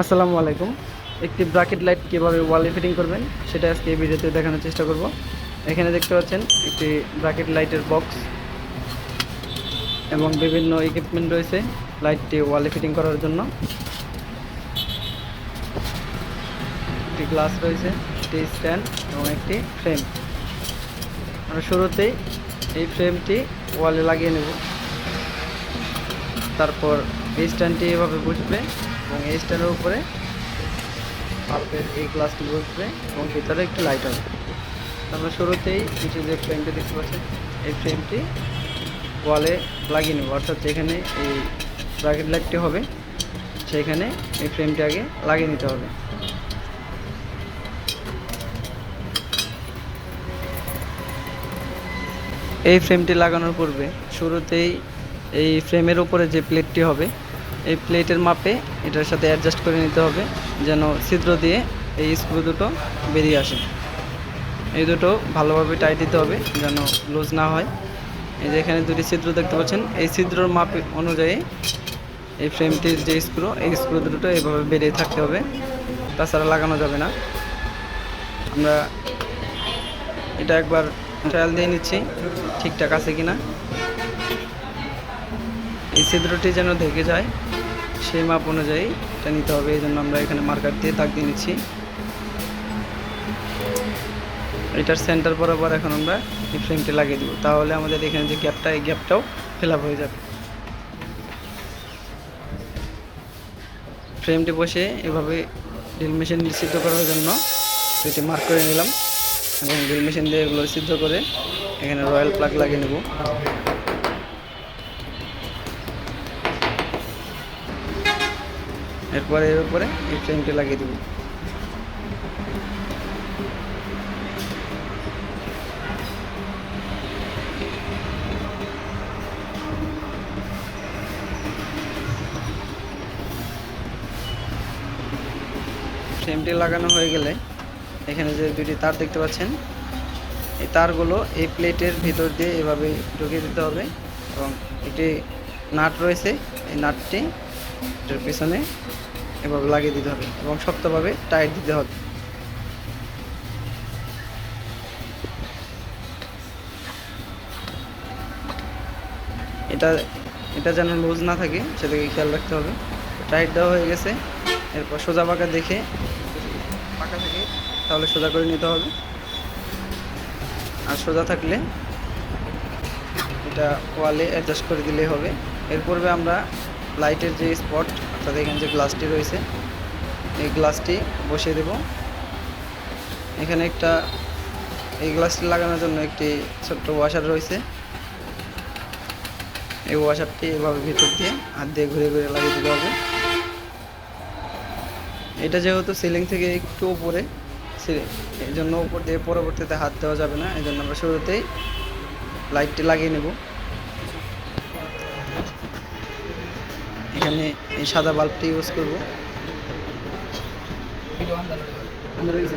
আসসালামু আলাইকুম। একটি ব্রাকেট লাইট কীভাবে ওয়ালে ফিটিং করবেন, সেটা আজকে এই ভিডিওতে দেখানোর চেষ্টা করব। এখানে দেখতে পাচ্ছেন একটি ব্রাকেট লাইটের বক্স এবং বিভিন্ন ইকুইপমেন্ট রয়েছে লাইটটি ওয়ালে ফিটিং করার জন্য। একটি গ্লাস রয়েছে, একটি স্ট্যান্ড এবং একটি ফ্রেম আমরা শুরুতেই এই ফ্রেমটি ওয়ালে লাগিয়ে নেব। তারপর এই স্ট্যান্ডটি এভাবে বসবে। এবং এই স্ট্যান্ডের উপরে বাল্বের এই গ্লাসটি বসবে এবং ভিতরে একটি লাইট হবে। আমরা শুরুতেই নিচে যে ফ্রেমটি দেখতে পাচ্ছেন এই ফ্রেমটি ওয়ালে লাগিয়ে নেব অর্থাৎ যেখানে এই ব্রাকেট লাইটটি হবে, সেখানে এই ফ্রেমটি আগে লাগিয়ে নিতে হবে। এই ফ্রেমটি লাগানোর পূর্বে শুরুতেই এই ফ্রেমের উপরে যে প্লেটটি হবে এই প্লেটের মাপে এটার সাথে অ্যাডজাস্ট করে নিতে হবে, যেন ছিদ্র দিয়ে এই স্ক্রু দুটো বেরিয়ে আসে। এই দুটো ভালোভাবে টাইট দিতে হবে, যেন লুজ না হয়। এই যে এখানে দুটি ছিদ্র দেখতে পাচ্ছেন, এই ছিদ্রর মাপ অনুযায়ী এই ফ্রেমটির যে স্ক্রু এই স্ক্রু দুটো এইভাবে বেরিয়ে থাকতে হবে। তাছাড়া লাগানো যাবে না। আমরা এটা একবার ট্রায়াল দিয়ে নিচ্ছি, ঠিকঠাক আছে কিনা। এই ছিদ্রটি যেন ঢেকে যায় সেই মাপ অনুযায়ী এটা নিতে হবে, এই জন্য আমরা এখানে মার্কার দিয়ে দাগ দিয়ে নিচ্ছি। এটার সেন্টার বরাবর এখন আমরা এই ফ্রেমটি লাগিয়ে দিব। তাহলে আমাদের এখানে যে গ্যাপটা এই গ্যাপটাও ফিল হয়ে যাবে। ফ্রেমটি বসে এভাবে ড্রিল মেশিন সিদ্ধ করার জন্য সেটি মার্ক করে নিলাম এবং ড্রিল মেশিন দিয়ে এগুলো সিদ্ধ করে এখানে রয়্যাল প্লাগ লাগিয়ে নেব। এরপরে এর উপরে এই ফ্রেমটি লাগিয়ে দেব। ফ্রেমটি লাগানো হয়ে গেলে এখানে যে দুটি তার দেখতে পাচ্ছেন, এই তারগুলো এই প্লেটের ভিতর দিয়ে এভাবে ঢুকিয়ে দিতে হবে এবং একটি নাট রয়েছে, এই নাটটি এটার পিছনে এভাবে লাগিয়ে দিতে হবে এবং শক্তভাবে টাইট দিতে হবে। এটা এটা যেন লুজ না থাকে সেটাকে খেয়াল রাখতে হবে। টাইট দেওয়া হয়ে গেছে। এরপর সোজা পাকা দেখে, পাকা থাকে, তাহলে সোজা করে নিতে হবে। আর সোজা থাকলে এটা ওয়ালে অ্যাডজাস্ট করে দিলেই হবে। এর পূর্বে আমরা লাইটের যে স্পট, অর্থাৎ এখানে যে গ্লাসটি রয়েছে, এই গ্লাসটি বসিয়ে দেব। এখানে একটা, এই গ্লাসটি লাগানোর জন্য একটি ছোট্ট ওয়াশার রয়েছে। এই ওয়াশারটি এভাবে ভিতর দিয়ে হাত দিয়ে ঘুরে ঘুরে লাগিয়ে দিতে হবে। এটা যেহেতু সিলিং থেকে একটু উপরে এই জন্য উপর দিয়ে পরবর্তীতে হাত দেওয়া যাবে না। এই জন্য আমরা শুরুতেই লাইটটি লাগিয়ে নেব। এখানে এই সাদা বাল্বটি ইউজ করব।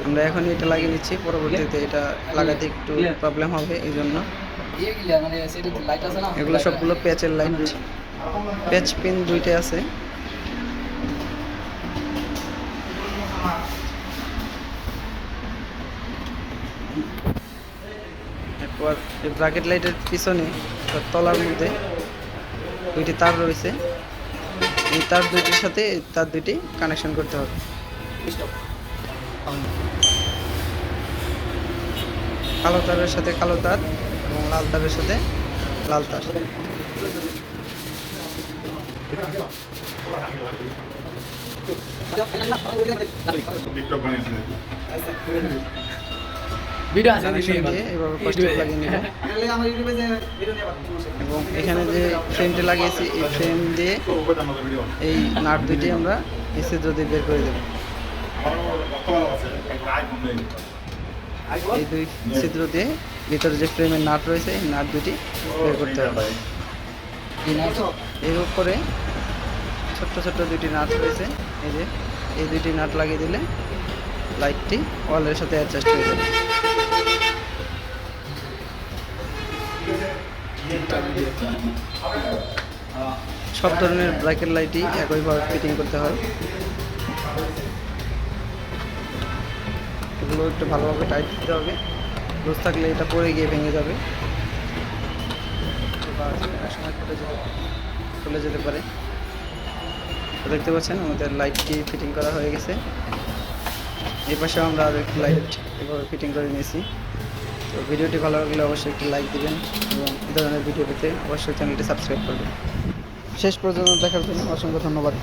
আমরা এখন এটা লাগিয়ে নিচ্ছি পরবর্তীতে এটা লাগাতে একটু প্রবলেম হবে, এই জন্য। এগুলো সবগুলো প্যাচের লাইট প্যাচ পিন দুইটা আছে। ব্রাকেট লাইটের পিছনে তলার মধ্যে দুইটি তার রয়েছে। এই তার দুইটির সাথে তার দুইটি কানেকশন করতে হবে। কালো তারের সাথে কালো তার এবং লাল তারের সাথে লাল তার। এভাবে কষ্ট লাগিয়ে নেব এবং এখানে যে ফ্রেমটি লাগিয়েছি এই ফ্রেম দিয়ে এই নাট দুটি আমরা ছিদ্র দিয়ে বের করে দেব। এই দুই ছিদ্র দিয়ে ভিতরে যে ফ্রেমের নাট রয়েছে এই নাট দুটি বের করতে হবে। এর উপরে ছোট্ট ছোট্ট দুটি নাট রয়েছে। এই যে এই দুটি নাট লাগিয়ে দিলে লাইটটি ওয়ালের সাথে অ্যাডজাস্ট হয়ে যাবে। সব ধরনের ব্ল্যাক অ্যান্ড লাইটই একইভাবে ফিটিং করতে হয়। এগুলো একটু ভালোভাবে টাইট দিতে হবে। লুজ থাকলে এটা পরে গিয়ে ভেঙে যাবে। চলে যেতে পারে। দেখতে পাচ্ছেন, আমাদের লাইটটি ফিটিং করা হয়ে গেছে। এই পাশে আমরা আরও একটি লাইট এভাবে ফিটিং করে নিয়েছি। তো ভিডিওটি ভালো লাগলে অবশ্যই একটি লাইক দিবেন এবং এই ধরনের ভিডিও পেতে অবশ্যই চ্যানেলটি সাবস্ক্রাইব করবেন। শেষ পর্যন্ত দেখার জন্য অসংখ্য ধন্যবাদ।